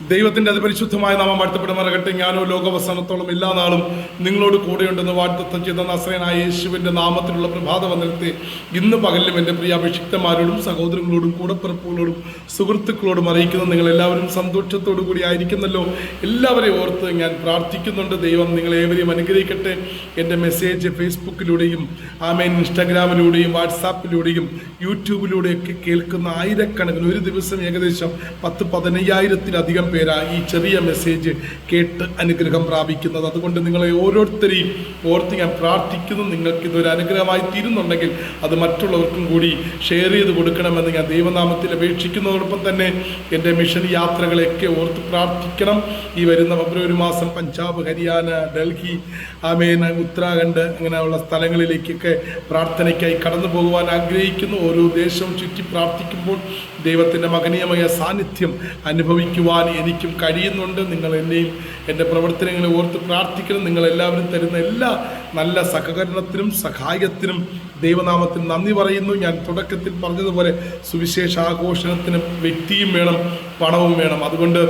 ദൈവത്തിന്റെ അതിപരിശുദ്ധമായ നാമം വാഴ്ത്തപ്പെടുമാറകട്ടെ ഞാനോ ലോകവസാനത്തോളം എല്ലാ നാളും നിങ്ങളോട് കൂടെയുണ്ടെന്ന് വാഴ്ത്തത്വം ചെയ്ത നസ്രനായ യേശുവിന്റെ നാമത്തിലുള്ള പ്രഭാത വന്ദനത്തെ ഇന്ന് പകലിലും എന്റെ പ്രിയ അഭിഷിക്തന്മാരോടും സഹോദരങ്ങളോടും കൂടപ്പിറപ്പുകളോടും സുഹൃത്തുക്കളോടും അറിയിക്കുന്ന നിങ്ങൾ എല്ലാവരും സന്തോഷത്തോടു കൂടി ആയിരിക്കുന്നല്ലോ. എല്ലാവരെയും ഓർത്ത് ഞാൻ പ്രാർത്ഥിക്കുന്നുണ്ട്. ദൈവം നിങ്ങളേവരെയും അനുഗ്രഹിക്കട്ടെ. എന്റെ മെസ്സേജ് ഫേസ്ബുക്കിലൂടെയും ആമേൻ ഇൻസ്റ്റാഗ്രാമിലൂടെയും വാട്സാപ്പിലൂടെയും യൂട്യൂബിലൂടെയൊക്കെ കേൾക്കുന്ന ആയിരക്കണക്കിന് ഒരു ദിവസം ഏകദേശം പത്ത് പതിനയ്യായിരത്തിലധികം പേരാ ഈ ചെറിയ മെസ്സേജ് കേട്ട് അനുഗ്രഹം പ്രാപിക്കുന്നത്. അതുകൊണ്ട് നിങ്ങളെ ഓരോരുത്തരെയും ഓർത്ത് ഞാൻ പ്രാർത്ഥിക്കുന്നു. നിങ്ങൾക്ക് ഇതൊരു അനുഗ്രഹമായി തീരുന്നുണ്ടെങ്കിൽ അത് മറ്റുള്ളവർക്കും കൂടി ഷെയർ ചെയ്ത് കൊടുക്കണമെന്ന് ഞാൻ ദൈവനാമത്തിൽ അപേക്ഷിക്കുന്നതോടൊപ്പം തന്നെ എന്റെ മിഷൻ യാത്രകളെയൊക്കെ ഓർത്ത് പ്രാർത്ഥിക്കണം. ഈ വരുന്ന ഫെബ്രുവരി മാസം പഞ്ചാബ് ഹരിയാന ഡൽഹി ആമേൻ ഉത്തരാഖണ്ഡ് അങ്ങനെയുള്ള സ്ഥലങ്ങളിലേക്കൊക്കെ പ്രാർത്ഥനയ്ക്കായി കടന്നു പോകുവാൻ ആഗ്രഹിക്കുന്നു. ഓരോ ദേശവും ചുറ്റി പ്രാർത്ഥിക്കുമ്പോൾ ദൈവത്തിന്റെ മകനീയമായ സാന്നിധ്യം അനുഭവിക്കുവാൻ എനിക്കും കഴിയുന്നുണ്ട്. നിങ്ങൾ എന്നെയും എന്റെ പ്രവർത്തനങ്ങളെ ഓർത്ത് പ്രാർത്ഥിക്കണം. നിങ്ങളെല്ലാവരും തരുന്ന എല്ലാ നല്ല സഹകരണത്തിനും സഹായത്തിനും ദൈവനാമത്തിൽ നന്ദി പറയുന്നു. ഞാൻ തുടക്കത്തിൽ പറഞ്ഞതുപോലെ സുവിശേഷ ആഘോഷണത്തിന് വ്യക്തിയും വേണം പണവും വേണം. അതുകൊണ്ട്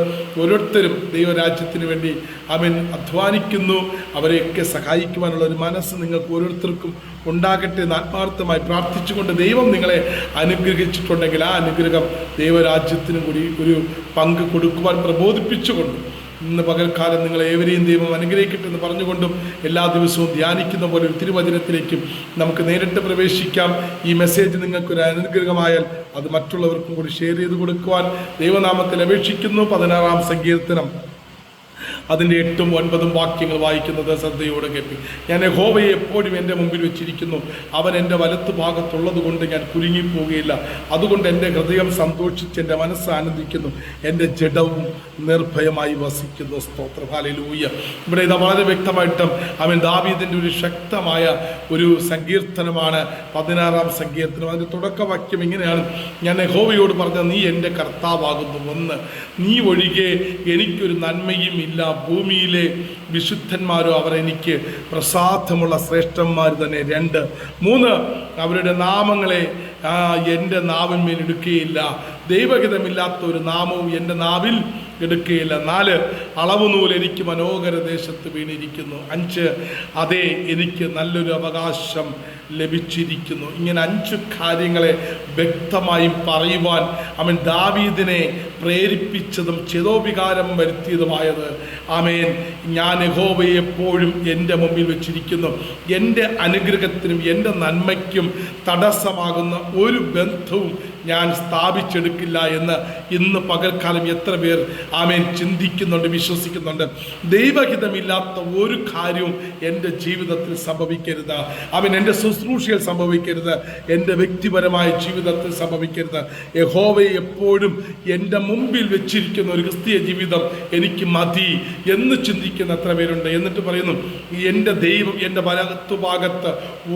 ഓരോരുത്തരും ദൈവരാജ്യത്തിന് വേണ്ടി അവൻ അധ്വാനിക്കുന്നു. അവരെയൊക്കെ സഹായിക്കുവാനുള്ള ഒരു മനസ്സ് നിങ്ങൾക്ക് ഓരോരുത്തർക്കും ഉണ്ടാകട്ടെ എന്ന് ആത്മാർത്ഥമായി പ്രാർത്ഥിച്ചുകൊണ്ട് ദൈവം നിങ്ങളെ അനുഗ്രഹിച്ചിട്ടുണ്ടെങ്കിൽ ആ അനുഗ്രഹം ദൈവരാജ്യത്തിനും കൂടി ഒരു പങ്ക് കൊടുക്കുവാൻ പ്രബോധിപ്പിച്ചുകൊണ്ട് ഇന്ന് പകൽക്കാലം നിങ്ങൾ ഏവരെയും ദൈവം അനുഗ്രഹിക്കട്ടെ എന്ന് പറഞ്ഞുകൊണ്ടും എല്ലാ ദിവസവും ധ്യാനിക്കുന്ന പോലെ ഒരു തിരുവചനത്തിലേക്കും നമുക്ക് നേരിട്ട് പ്രവേശിക്കാം. ഈ മെസ്സേജ് നിങ്ങൾക്കൊരു അനുഗ്രഹമായാൽ അത് മറ്റുള്ളവർക്കും കൂടി ഷെയർ ചെയ്ത് കൊടുക്കുവാൻ ദൈവനാമത്തിൽ അപേക്ഷിക്കുന്നു. പതിനാറാം സങ്കീർത്തനം. അതിന്റെ എട്ടും ഒൻപതും വാക്യങ്ങൾ വായിക്കുന്നത് ശ്രദ്ധയോടെ കേൾപ്പി. ഞാൻ യഹോവയെ എപ്പോഴും എന്റെ മുമ്പിൽ വെച്ചിരിക്കുന്നു. അവൻ എന്റെ വലത്ത് ഭാഗത്തുള്ളത് കൊണ്ട് ഞാൻ കുരുങ്ങിപ്പോകുകയില്ല അതുകൊണ്ട് എന്റെ ഹൃദയം സന്തോഷിച്ച് എന്റെ മനസ്സ് ആനന്ദിക്കുന്നു. എന്റെ ജഡവും നിർഭയമായി വസിക്കുന്നു. സ്തോത്രഭാലൂയ ഇവിടെ ഇത് വളരെ വ്യക്തമായിട്ടും അവൻ ദാവീദിന്റെ ഒരു ശക്തമായ ഒരു സങ്കീർത്തനമാണ്. പതിനാറാം സങ്കീർത്തനം. അതിന്റെ തുടക്കവാക്യം ഇങ്ങനെയാണ്. ഞാൻ യഹോവയോട് പറഞ്ഞ നീ എന്റെ കർത്താവാകുന്നു. ഒന്ന് നീ ഒഴികെ എനിക്കൊരു നന്മയും ഇല്ല. ഭൂമിയിലെ വിശുദ്ധന്മാരും അവർ എനിക്ക് പ്രസാദമുള്ള ശ്രേഷ്ഠന്മാർ തന്നെ രണ്ട്. മൂന്ന് അവരുടെ നാമങ്ങളെ എന്റെ നാവിന്മേൽ എടുക്കുകയില്ല ദൈവഹിതമില്ലാത്ത ഒരു നാമവും എന്റെ നാവിൽ എടുക്കുകയില്ല നാല് അളവ് നൂൽ എനിക്ക് മനോഹര ദേശത്ത് വീണിരിക്കുന്നു. അഞ്ച് അതെ എനിക്ക് നല്ലൊരു അവകാശം ലഭിച്ചിരിക്കുന്നു. ഇങ്ങനെ അഞ്ച് കാര്യങ്ങളെ വ്യക്തമായും പറയുവാൻ അവൻ ദാവീദിനെ പ്രേരിപ്പിച്ചതും ചേതോവികാരം വരുത്തിയതുമായത്. ആമേൻ. ഞാൻ യഹോവയെ എപ്പോഴും എന്റെ മുമ്പിൽ വെച്ചിരിക്കുന്നു. എന്റെ അനുഗ്രഹത്തിനും എന്റെ നന്മയ്ക്കും തടസ്സമാകുന്ന ഒരു ബന്ധവും ഞാൻ സ്ഥാപിച്ചെടുക്കില്ല എന്ന് ഇന്ന് പകൽക്കാലം എത്ര പേർ ആമേൻ ചിന്തിക്കുന്നുണ്ട് വിശ്വസിക്കുന്നുണ്ട്. ദൈവഹിതമില്ലാത്ത ഒരു കാര്യവും എന്റെ ജീവിതത്തിൽ സംഭവിക്കരുത്. അവൻ എന്റെ ശുശ്രൂഷയിൽ സംഭവിക്കരുത്. എന്റെ വ്യക്തിപരമായ ജീവിതത്തിൽ സംഭവിക്കരുത്. യഹോവയെ എപ്പോഴും എന്റെ മുമ്പിൽ വെച്ചിരിക്കുന്ന ഒരു ക്രിസ്തീയ ജീവിതം എനിക്ക് മതി എന്ന് ചിന്തിക്കുന്ന എത്ര പേരുണ്ട്. എന്നിട്ട് പറയുന്നു എന്റെ ദൈവം എന്റെ വലത്തുഭാഗത്ത്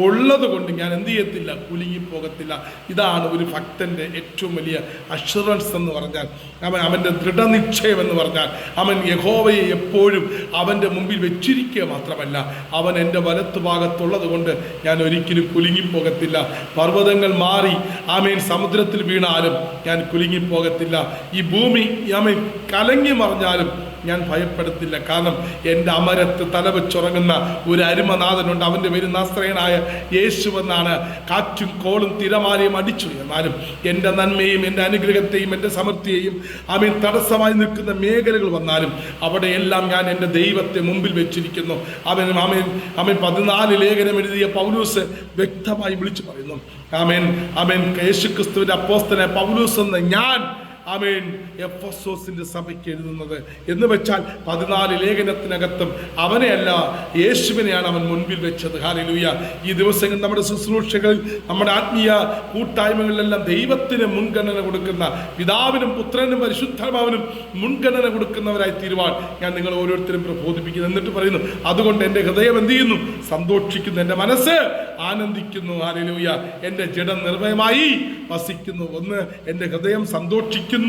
ഉള്ളത് കൊണ്ട് ഞാൻ എന്ത് ചെയ്യത്തില്ല? കുലുങ്ങിപ്പോകത്തില്ല. ഇതാണ് ഒരു ഭക്തന്റെ ഏറ്റവും വലിയ അഷുറൻസ് എന്ന് പറഞ്ഞാൽ അവൻ അവന്റെ ദൃഢനിശ്ചയം എന്ന് പറഞ്ഞാൽ അവൻ യഹോവയെ എപ്പോഴും അവന്റെ മുമ്പിൽ വെച്ചിരിക്കുക മാത്രമല്ല അവൻ എന്റെ വലത്ത് ഭാഗത്തുള്ളത് കൊണ്ട് ഞാൻ ഒരിക്കലും കുലുങ്ങിപ്പോകത്തില്ല. പർവതങ്ങൾ മാറി ആമേൻ സമുദ്രത്തിൽ വീണാലും ഞാൻ കുലുങ്ങിപ്പോകത്തില്ല. ഈ ഭൂമി ആമേൻ കലങ്ങി മറിഞ്ഞാലും ഞാൻ ഭയപ്പെടുത്തില്ല. കാരണം എന്റെ അമരത്ത് തലവെച്ചുറങ്ങുന്ന ഒരു അരുമനാഥനുണ്ട്. അവന്റെ പേര് നാസ്ത്രയനായ യേശുവെന്നാണ് കാറ്റും കോളും തിരമാലയും അടിച്ചു. എന്നാലും എന്റെ നന്മയും എന്റെ അനുഗ്രഹത്തെയും എന്റെ സമൃദ്ധിയെയും അവൻ തടസ്സമായി നിൽക്കുന്ന മേഖലകൾ വന്നാലും അവിടെയെല്ലാം ഞാൻ എന്റെ ദൈവത്തെ മുമ്പിൽ വെച്ചിരിക്കുന്നു. അവൻ അവൻ അവൻ പതിനാല് ലേഖനം എഴുതിയ പൗലൂസ് വ്യക്തമായി വിളിച്ചു പറയുന്നു. ആമേൻ ആമേൻ. യേശുക്രിസ്തുവിന്റെ അപ്പോസ്തനെ പൗലൂസ് എന്ന് ഞാൻ ആമേൻ. എഫോസിന്റെ സഭയ്ക്ക് എഴുതുന്നത് എന്ന് വെച്ചാൽ പതിനാല് ലേഖനത്തിനകത്തും അവനെയല്ല യേശുവിനെയാണ് അവൻ മുൻപിൽ വെച്ചത്. ഹാലലൂയ ഈ ദിവസങ്ങൾ നമ്മുടെ ശുശ്രൂഷകളിൽ നമ്മുടെ ആത്മീയ കൂട്ടായ്മകളിലെല്ലാം ദൈവത്തിന് മുൻഗണന കൊടുക്കുന്ന പിതാവിനും പുത്രനും പരിശുദ്ധമാവിനും മുൻഗണന കൊടുക്കുന്നവരായി തീരുവാൻ ഞാൻ നിങ്ങൾ ഓരോരുത്തരും പ്രബോധിപ്പിക്കുന്നു. എന്നിട്ട് പറയുന്നു അതുകൊണ്ട് എന്റെ ഹൃദയം എന്ത് ചെയ്യുന്നു? സന്തോഷിക്കുന്നു. എന്റെ മനസ്സ് ആനന്ദിക്കുന്നു. ഹാലലൂയ എന്റെ ജഡം നിർഭയമായി വസിക്കുന്നു. ഒന്ന് എന്റെ ഹൃദയം സന്തോഷിക്കുന്നു.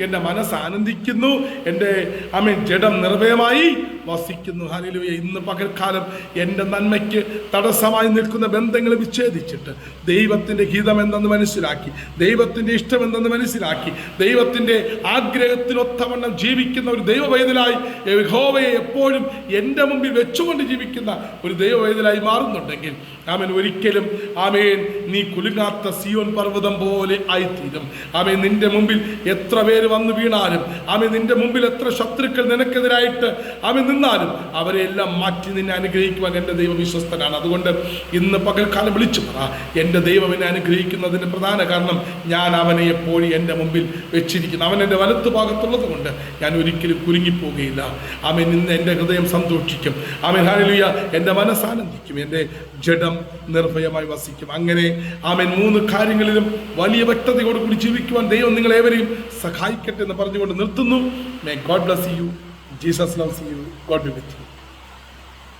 എന്റെ മനസ്സ് ആനന്ദിക്കുന്നു. എന്റെ മീൻ ജഡം നിർഭയമായി വസിക്കുന്നു ഹല്ലേലൂയ. ഇന്ന് പകൽക്കാലം എന്റെ നന്മയ്ക്ക് തടസ്സമായി നിൽക്കുന്ന ബന്ധങ്ങളെ വിച്ഛേദിച്ചിട്ട് ദൈവത്തിന്റെ ഹിതം എന്തെന്ന് മനസ്സിലാക്കി ദൈവത്തിന്റെ ഇഷ്ടം എന്തെന്ന് മനസ്സിലാക്കി ദൈവത്തിന്റെ ആഗ്രഹത്തിനൊത്തവണ്ണം ജീവിക്കുന്ന ഒരു ദൈവവേദനായി യഹോവയെ എപ്പോഴും എന്റെ മുമ്പിൽ വെച്ചുകൊണ്ട് ജീവിക്കുന്ന ഒരു ദൈവവേദനായി മാറുന്നുണ്ടെങ്കിൽ ആമൻ ഒരിക്കലും ആമേൻ നീ കുലുങ്ങാത്ത സിയോൻ പർവതം പോലെ ആയിത്തീരും. ആമേൻ നിന്റെ മുമ്പിൽ എത്ര പേര് വന്നു വീണാലും ആമേ നിന്റെ മുമ്പിൽ എത്ര ശത്രുക്കൾ നിനക്കെതിരായിട്ട് ആമേൻ നിന്നാലും അവരെല്ലാം മാറ്റി നിന്നെ അനുഗ്രഹിക്കുവാൻ എന്റെ ദൈവം വിശ്വസ്തനാണ്. അതുകൊണ്ട് ഇന്ന് പകൽക്കാലം വിളിച്ചു പറ എന്റെ ദൈവം എന്നെ അനുഗ്രഹിക്കുന്നതിന്റെ പ്രധാന കാരണം ഞാൻ അവനെ എപ്പോഴും എന്റെ മുമ്പിൽ വെച്ചിരിക്കുന്നു. അവൻ എന്റെ വലത്ത് ഭാഗത്തുള്ളത് കൊണ്ട് ഞാൻ ഒരിക്കലും കുരുങ്ങിപ്പോകുകയില്ല. അവൻ ഇന്ന് എന്റെ ഹൃദയം സന്തോഷിക്കും. അവൻ ഹാലിയ എന്റെ മനസ്സാനന്ദിക്കും. എന്റെ ജഡം നിർഭയമായി വസിക്കും. അങ്ങനെ അവൻ മൂന്ന് കാര്യങ്ങളിലും വലിയ വ്യക്തതയോടുകൂടി ജീവിക്കുവാൻ ദൈവം നിങ്ങളേവരെയും സഹായിക്കട്ടെ എന്ന് പറഞ്ഞുകൊണ്ട് നിർത്തുന്നു. May God bless you Jesus loves you God be with you